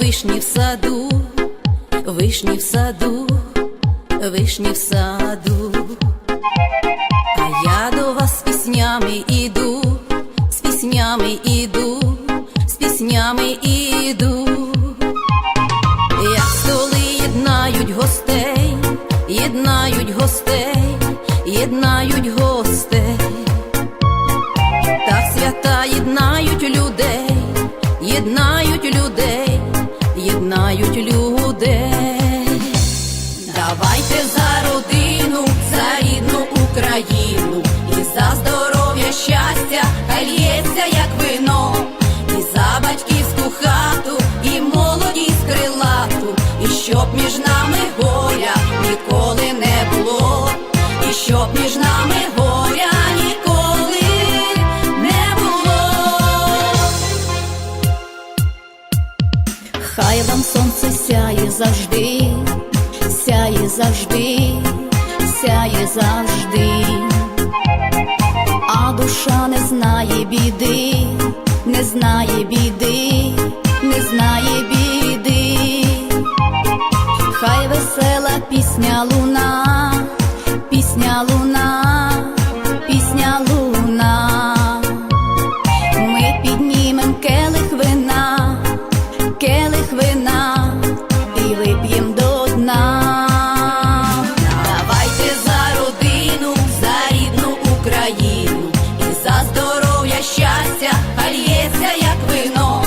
вишні в саду, вишні в саду, вишні в саду. А я до вас з піснями іду, з піснями іду, з піснями іду. Як столи єднають гостей, єднають гостей, єднають гостей, так свята єднають людей, єднають єднають людей. Давайте за родину, за рідну Україну і за здоров'я, щастя, хай як вино, Хай вам сонце сяє завжди, сяє завжди, сяє завжди, а душа не знає біди, не знає біди, не знає біди, хай весела пісня луна. щастя, а як вино.